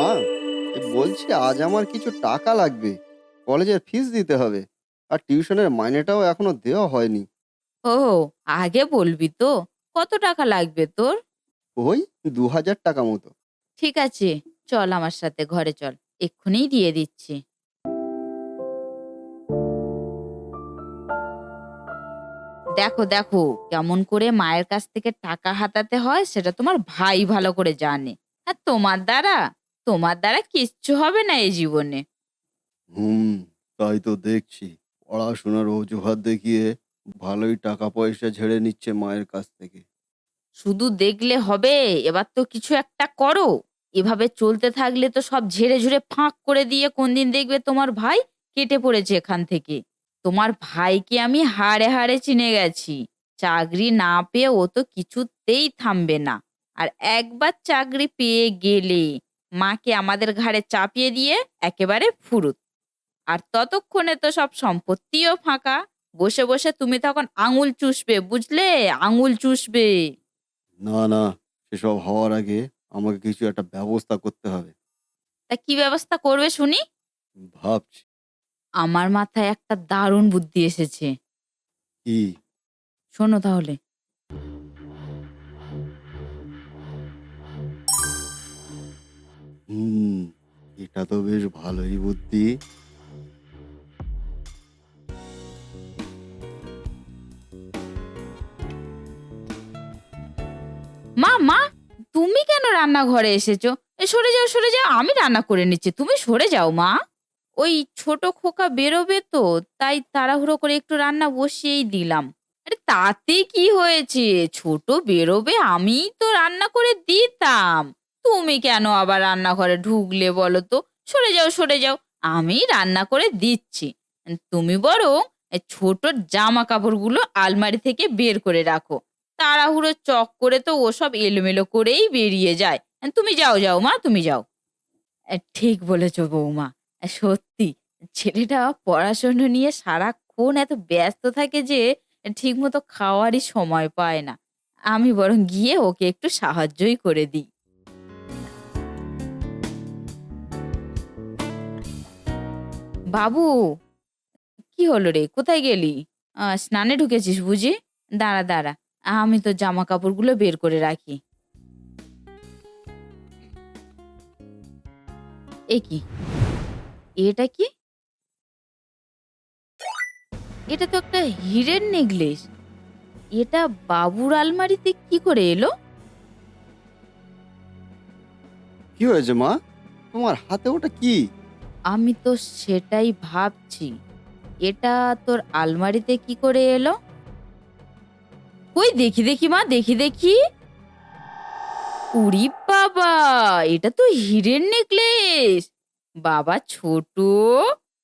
মা বলছি আজ আমার কিছু টাকা লাগবে। কলেজের ফিস দিতে হবে। আর টিউশনের মাইনেটাও এখনও দেওয়া হয়নি। ও আগে বলবি তো। কত টাকা লাগবে তোর? ওই দু হাজার টাকা মতো। ঠিক আছে চল আমার সাথে ঘরে চল। এক্ষুনি দিয়ে দিচ্ছি। দেখো দেখো কেমন করে মায়ের কাছ থেকে টাকা হাতাতে হয় সেটা তোমার ভাই ভালো করে জানে। আর তোমার দ্বারা? তোমার দ্বারা কিচ্ছু হবে না এই জীবনে। হুম তাই তো দেখছি। পড়াশোনার অজুহাত দেখিয়ে ভালোই টাকা পয়সা ঝেড়ে নিচ্ছে মায়ের কাছ থেকে। শুধু দেখলে হবে এবার তো কিছু একটা করো। এভাবে চলতে থাকলে তো সব ঝেড়ে ঝুড়ে ফাঁক করে দিয়ে কোনদিন দেখবে তোমার ভাই কেটে পড়েছে এখান থেকে। তোমার ভাইকে আমি হাড়ে হাড়ে চিনে গেছি। চাকরি না পেয়ে ও তো কিছুতেই থামবে না। আর একবার চাকরি পেয়ে গেলে মাকে আমাদের ঘাড়ে চাপিয়ে দিয়ে একেবারে ফুরুত। আর ততক্ষণে তো সব সম্পত্তিও ফাঁকা। বসে বসে তুমি তখন আঙুল চুষবে বুঝলে? আঙুল চুষবে। না না সেসব হওয়ার আগে আমাকে কিছু একটা ব্যবস্থা করতে হবে। তা কি ব্যবস্থা করবে শুনি? ভাবছি। আমার মাথায় একটা দারুণ বুদ্ধি এসেছে। কি? শোনো তাহলে হুম এটা তো বেশ ভালোই বুদ্ধি। মা মা তুমি কেন রান্নাঘরে এসেছ? এ, সরে যাও সরে যাও আমি রান্না করে নিচ্ছি তুমি সরে যাও মা। ওই ছোট খোকা বেরোবে তো তাই তাড়াহুড়ো করে একটু রান্না বসিয়েই দিলাম। আরে তাতে কি হয়েছে? ছোট বেরোবে আমিই তো রান্না করে দিতাম। তুমি কেন আবার রান্নাঘরে ঢুকলে বলো তো? সরে যাও সরে যাও। আমি রান্না করে দিচ্ছি। তুমি বরং ছোট জামা কাপড়গুলো আলমারি থেকে বের করে রাখো। তাড়াহুড়ো চক করে তো ওসব এলোমেলো করেই বেরিয়ে যায়। তুমি যাও যাও মা, তুমি যাও। ঠিক বলেছ বৌমা। সত্যি, ছেলেটা পড়াশোনা নিয়ে সারাক্ষণ এত ব্যস্ত থাকে যে ঠিকমতো খাওয়ারই সময় পায় না। আমি বরং গিয়ে ওকে একটু সাহায্যই করে দিই। বাবু, কি হলো রে? কোথায় গেলি? স্নানে ঢুকেছিস বুঝি? দাঁড়া দাঁড়া। আমি তো জামা কাপড়গুলো বের করে রাখি। এ কি? এটা কি? এটা তো একটা হিরের নেকলেস। এটা বাবুর আলমারিতে কি করে এলো? কি হয়েছে মা? তোমার হাতে ওটা কি? আমি তো সেটাই ভাবছি। এটা তোর আলমারিতে কি করে এলো? ওই দেখি দেখি মা, দেখি দেখি। উরি বাবা, এটা তো হিরের নেকলেস। বাবা ছোট,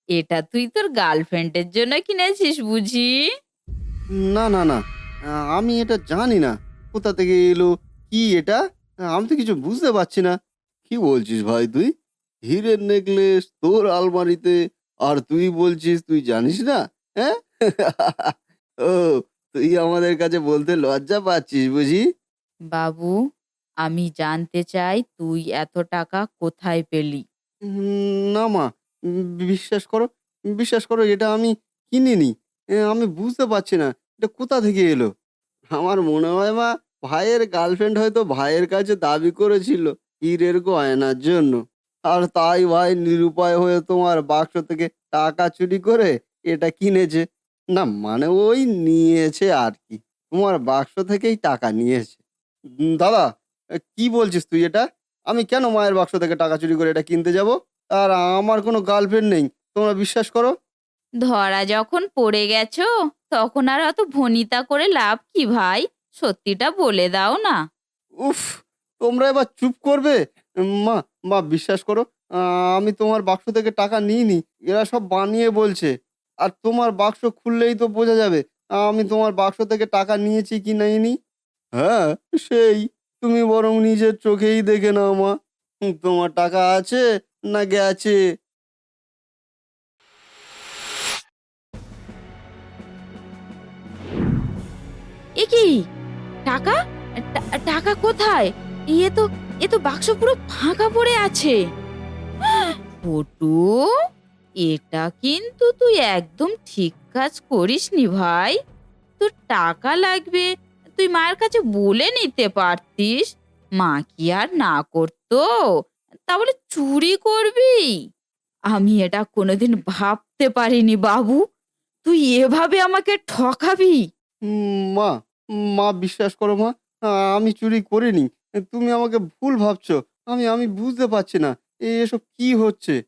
এটা তুই তোর গার্লফ্রেন্ডের জন্য কিনেছিস বুঝি? না না না, আমি এটা জানি না। কোথা থেকে এলো, কি এটা? আমি তো কিছু বুঝতে পারছি না। কি বলছিস ভাই তুই? হীরের নেকলেস তোর আলমারিতে আর তুই বলছিস তুই জানিস না? হ্যাঁ? ও তুই আমাদের কাছে বলতে লজ্জা পাচ্ছিস বুঝি? বাবু আমি জানতে চাই তুই এত টাকা কোথায় পেলি? উম, না মা উম, বিশ্বাস করো বিশ্বাস করো এটা আমি কিনিনি। এ, আমি বুঝতে পারছি না এটা কোথা থেকে এলো? আমার মনে হয় মা ভাইয়ের গার্লফ্রেন্ড হয়তো ভাইয়ের কাছে দাবি করেছিল হীরের গয়নার জন্য। আর তাই ভাই নিরুপায় হয়ে তোমার বাক্স থেকে টাকা চুরি করে এটা কিনেছে। না মানে ওই নিয়েছে আর কি। তোমার বাক্স থেকেই টাকা নিয়েছে। উম, দাদা এ, কি বলছিস তুই এটা? আমি কেন মায়ের বাক্স থেকে টাকা চুরি করে এটা কিনতে যাব? আর আমার কোনো গার্লফ্রেন্ড নেই তোমরা বিশ্বাস করো? ধরা যখন পড়ে গেছো তখন আর অত ভনিতা করে লাভ কি ভাই? সত্যিটা বলে দাও না। উফ তোমরা এবার চুপ করবে? উম, মা মা বিশ্বাস করো আমি তোমার বাক্স থেকে টাকা নিইনি, এরা সব বানিয়ে বলছে। আর তোমার বাক্স খুললেই তো বোঝা যাবে আমি তোমার বাক্স থেকে টাকা নিয়েছি কি নিইনি? হ্যাঁ সেই, তুমি বরং নিজের চোখেই দেখে নাও মা তোমার টাকা আছে না গেছে? এ কি? টাকা? টাকা কোথায়? ইয়ে তো এ তো বাক্স পুরো ফাঁকা পড়ে আছে। ছোটু এটা কিন্তু তুই একদম ঠিক কাজ করিসনি ভাই। তোর টাকা লাগবে তুই মায়ের কাছে বলে নিতে পারতিস। মা কি আর না করতো তা বলে চুরি করবি? আমি এটা কোনোদিন ভাবতে পারিনি বাবু। তুই এভাবে আমাকে ঠকাবি? মা মা বিশ্বাস করো মা আমি চুরি করিনি। তুমি আমাকে ভুল ভাবছ। আমি আমি বুঝতে পারছি না। এ- এসব কি হচ্ছে?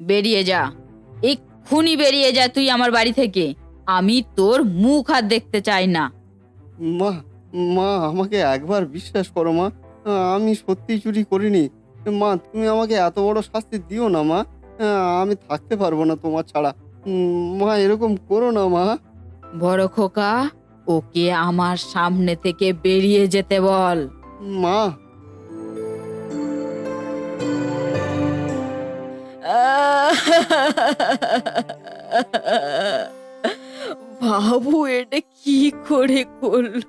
বেরিয়ে যা। এক্ষুনি বেরিয়ে যা তুই আমার বাড়ি থেকে। আমি তোর মুখ আর দেখতে চাই না। মা মা আমাকে একবার বিশ্বাস করো মা। আমি সত্যি চুরি করিনি। মা তুমি আমাকে এত বড় শাস্তি দিও না মা। আমি থাকতে পারব না তোমার ছাড়া। উম, মা এরকম করো না মা। বড় খোকা ওকে আমার সামনে থেকে বেরিয়ে যেতে বল। মা। বাবু, এটা কি করে করল?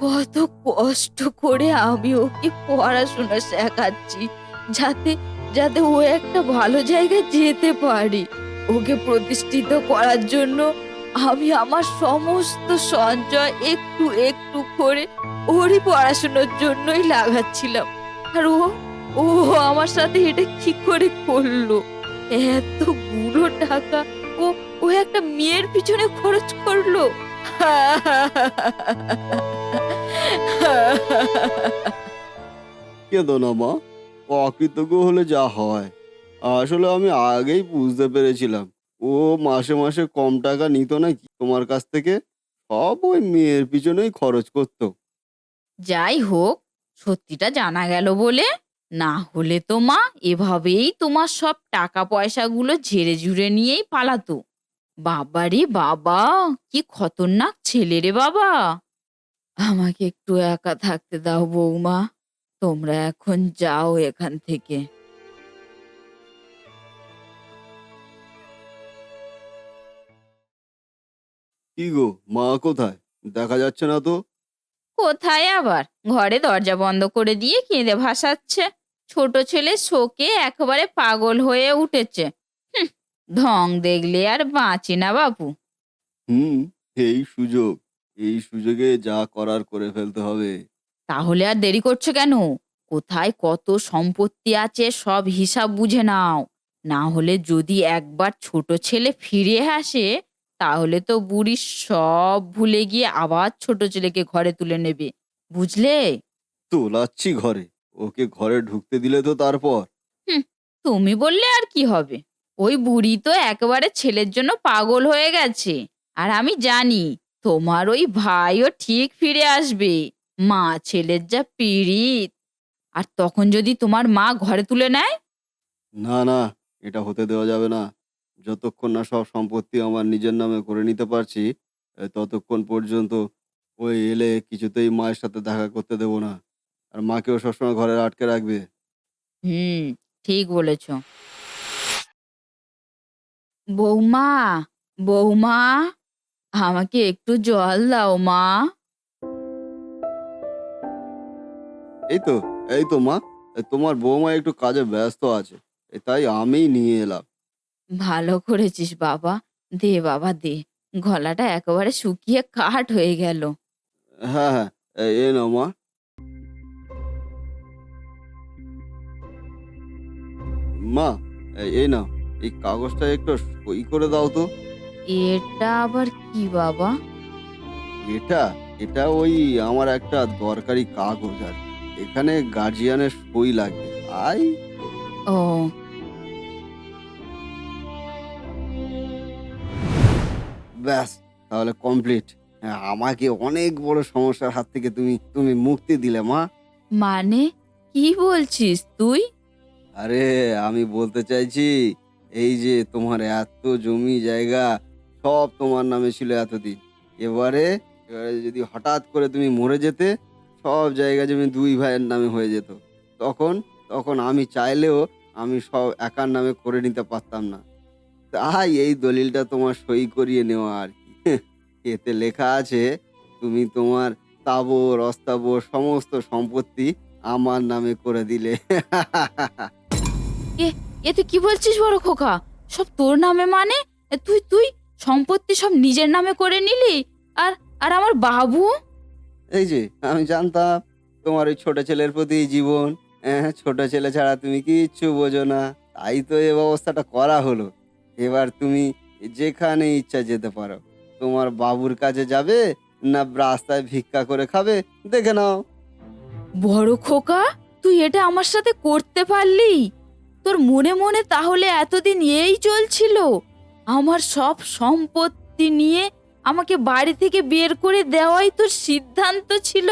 কত কষ্ট করে আমি ওকে পড়াশোনা শেখাচ্ছি, যাতে যাতে ও একটা ভালো জায়গায় যেতে পারি। ওকে প্রতিষ্ঠিত করার জন্য আমি আমার সমস্ত সঞ্চয় একটু একটু করে ওরই পড়াশোনার জন্যই লাগাচ্ছিলাম। আর ও ও আমার সাথে এটা কি করে করল? এত এতগুলো টাকা ও ও একটা মেয়ের পিছনে খরচ করল। কেঁদো না মা, অকৃতজ্ঞ হলে যা হয়। আসলে আমি আগেই বুঝতে পেরেছিলাম। ও মাসে মাসে কম টাকা নিত নাকি তোমার কাছ থেকে? সব ওই মেয়ের পিছনেই খরচ করতো। যাই হোক, সত্যিটা জানা গেল বলে না হলে তো মা এভাবেই তোমার সব টাকা পয়সাগুলো ঝেড়ে ঝুড়ে নিয়েই পালাতো। বাবারে বাবা, কি খতরনাক ছেলে রে বাবা। আমাকে একটু একা থাকতে দাও বৌমা, তোমরা এখন যাও এখান থেকে। কি গো, মা কোথায়? দেখা যাচ্ছে না তো? কোথায় আবার? ঘরে দরজা বন্ধ করে দিয়ে কেঁদে ভাসাচ্ছে। ছোট ছেলে শোকে একেবারে পাগল হয়ে উঠেছে। ঢং দেখলে আর বাঁচি না বাপু হুম এই সুযোগ এই সুযোগে যা করার করে ফেলতে হবে। তাহলে আর দেরি করছ কেন? কোথায় কত সম্পত্তি আছে সব হিসাব বুঝে নাও। না হলে যদি একবার ছোট ছেলে ফিরে আসে তাহলে তো বুড়ি সব ভুলে গিয়ে আবার ছোট ছেলেকে ঘরে তুলে নেবে। বুঝলে? তোলাচ্ছি ঘরে। ওকে ঘরে ঢুকতে দিলে তো তারপর। তুমি বললে আর কি হবে? ওই বুড়ি তো একেবারে ছেলের জন্য পাগল হয়ে গেছে। আর আমি জানি তোমার ওই ভাইও ঠিক ফিরে আসবে। মা ছেলের যা পীড়িত। আর তখন যদি তোমার মা ঘরে তুলে নেয়? না না এটা হতে দেওয়া যাবে না। যতক্ষণ না সব সম্পত্তি আমার নিজের নামে করে নিতে পারছি এ, ততক্ষণ পর্যন্ত ওই এলে কিছুতেই মায়ের সাথে দেখা করতে দেবো না। আর মাকেও সবসময় ঘরে আটকে রাখবে। হুম ঠিক বলেছ। বৌমা বৌমা আমাকে একটু জল দাও মা। এই তো এই তো মা তোমার বৌমা একটু কাজে ব্যস্ত আছে এ, তাই আমিই নিয়ে এলাম। ভালো করেছিস বাবা। দে বাবা দে। গলাটা একেবারে শুকিয়ে কাঠ হয়ে গেল। হ্যাঁ হ্যাঁ। এ- এ নাও মা। মা এ- এই নাও। এই কাগজটা একটু সই করে দাও তো। এটা আবার কি বাবা? এটা এটা ওই আমার একটা দরকারি কাগজ আর কি। এখানে গার্জিয়ানের সই লাগবে আই। ও ব্যাস তাহলে কমপ্লিট হ্যাঁ আমাকে অনেক বড় সমস্যার হাত থেকে তুমি তুমি মুক্তি দিলে মা। মানে? কি বলছিস তুই? আরে আমি বলতে চাইছি এই যে তোমার এত জমি জায়গা সব তোমার নামে ছিল এতদিন। এবারে এবারে যদি হঠাৎ করে তুমি মরে যেতে সব জায়গা জমি দুই ভাইয়ের নামে হয়ে যেত। তখন তখন আমি চাইলেও আমি সব একার নামে করে নিতে পারতাম না। তাই এই দলিলটা তোমার সই করিয়ে নেওয়া আর কি। এতে লেখা আছে তুমি তোমার তাবর অস্তাবর সমস্ত সম্পত্তি আমার নামে করে দিলে। এ এ তুই কি বলছিস বড় খোকা? সব তোর নামে মানে? এ, তুই তুই সম্পত্তি সব নিজের নামে করে নিলি? আর আর আমার বাবু? এই যে আমি জানতাম তোমার ওই ছোট ছেলের প্রতি জীবন। হ্যাঁ ছোট ছেলে ছাড়া তুমি কিচ্ছু বোঝো না। তাই তো এই ব্যবস্থাটা করা হলো। এবার তুমি যেখানে ইচ্ছা যেতে পারো। তোমার বাবুর কাছে যাবে না রাস্তায় ভিক্ষা করে খাবে? দেখে নাও। বড় খোকা, তুই এটা আমার সাথে করতে পারলি? তোর মনে মনে তাহলে এতদিন এই চলছিল? আমার সব সম্পত্তি নিয়ে আমাকে বাড়ি থেকে বের করে দেওয়াই তোর সিদ্ধান্ত ছিল।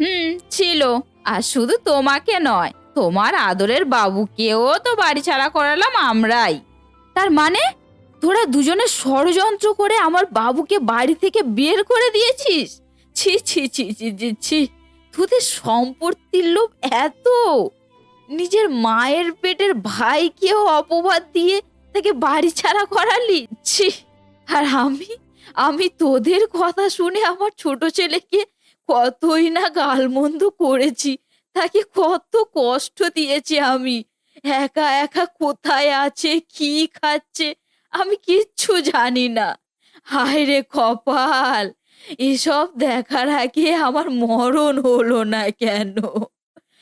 হুম, ছিল। আর শুধু তোমাকে নয় তোমার আদরের বাবুকেও তো বাড়ি ছাড়া করালাম আমরাই। তার মানে তোরা দুজনে ষড়যন্ত্র করে আমার বাবুকে বাড়ি থেকে বের করে দিয়েছিস? ছি ছি ছি ছি ছি ছি। তোদের সম্পত্তির লোভ এত। নিজের মায়ের পেটের ভাইকেও অপবাদ দিয়ে তাকে বাড়ি ছাড়া করালি। ছি, আর আমি আমি তোদের কথা শুনে আমার ছোট ছেলেকে কতই না গালমন্দ করেছি। তাকে কত কষ্ট দিয়েছি আমি। একা একা কোথায় আছে, কি খাচ্ছে, আমি কিচ্ছু জানি না। হায় রে কপাল, এসব দেখার আগে আমার মরণ হলো না কেন?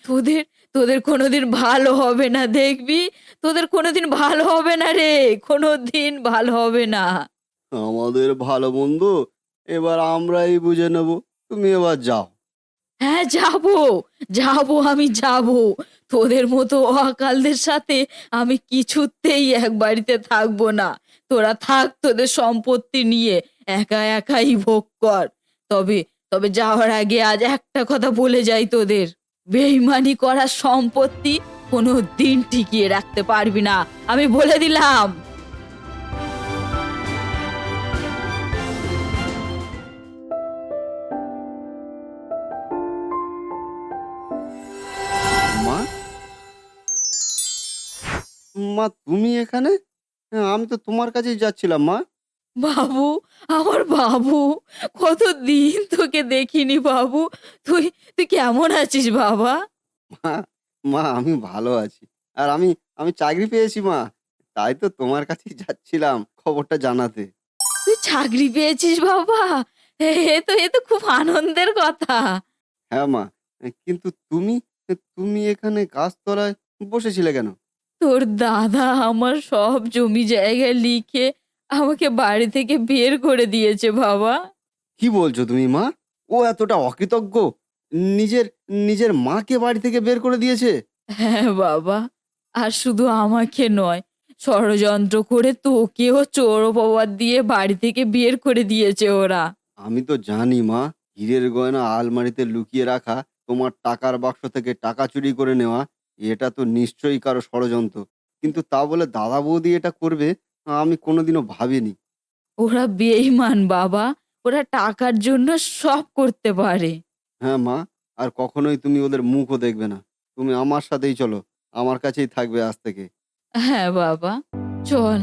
তোদের তোদের কোনোদিন ভালো হবে না দেখবি? তোদের কোনোদিন ভালো হবে না রে, কোনোদিন ভালো হবে না। আমাদের ভালো মন্দ এবার আমরাই বুঝে নেব, তুমি এবার যাও। হ্যাঁ যাব যাব, আমি যাব। তোদের মতো অকালদের সাথে আমি কিছুতেই এক বাড়িতে থাকব না। তোরা থাক তোদের সম্পত্তি নিয়ে, একা একাই ভোগ কর। তবে তবে যাওয়ার আগে আজ একটা কথা বলে যাই তোদের। বেইমানি করার সম্পত্তি কোনো দিন টিকিয়ে রাখতে পারবি না। আমি বলে দিলাম। মা তুমি এখানে? হ্যাঁ, আমি তো তোমার কাছেই যাচ্ছিলাম মা। বাবু আমার বাবু কত দিন তোকে দেখিনি বাবু। তুই তুই কেমন আছিস বাবা? মা মা আমি ভালো আছি। আর আমি আমি চাকরি পেয়েছি মা। তাই তো তোমার কাছেই যাচ্ছিলাম খবরটা জানাতে। তুই চাকরি পেয়েছিস বাবা? এ এ তো এ তো খুব আনন্দের কথা। হ্যাঁ মা। কিন্তু তুমি তুমি এখানে গাছতলায় বসেছিলে কেন? তোর দাদা আমার সব জমি জায়গা লিখে আমাকে বাড়ি থেকে বের করে দিয়েছে বাবা। কি বলছো তুমি মা? ও এতটা অকৃতজ্ঞ? নিজের নিজের মাকে বাড়ি থেকে বের করে দিয়েছে? হ্যাঁ বাবা আর শুধু আমাকে নয় ষড়যন্ত্র করে তোকেও চোর অপবাদ দিয়ে বাড়ি থেকে বের করে দিয়েছে ওরা। আমি তো জানি মা হীরের গয়না আলমারিতে লুকিয়ে রাখা তোমার টাকার বাক্স থেকে টাকা চুরি করে নেওয়া এটা তো নিশ্চয়ই কারও ষড়যন্ত্র। কিন্তু তা বলে দাদা বৌদি এটা করবে আমি কোনোদিনও ভাবিনি। ওরা বেইমান বাবা। ওরা টাকার জন্য সব করতে পারে। হ্যাঁ মা আর কখনোই তুমি ওদের মুখও দেখবে না। তুমি আমার সাথেই চলো আমার কাছেই থাকবে আজ থেকে। হ্যাঁ বাবা। চল।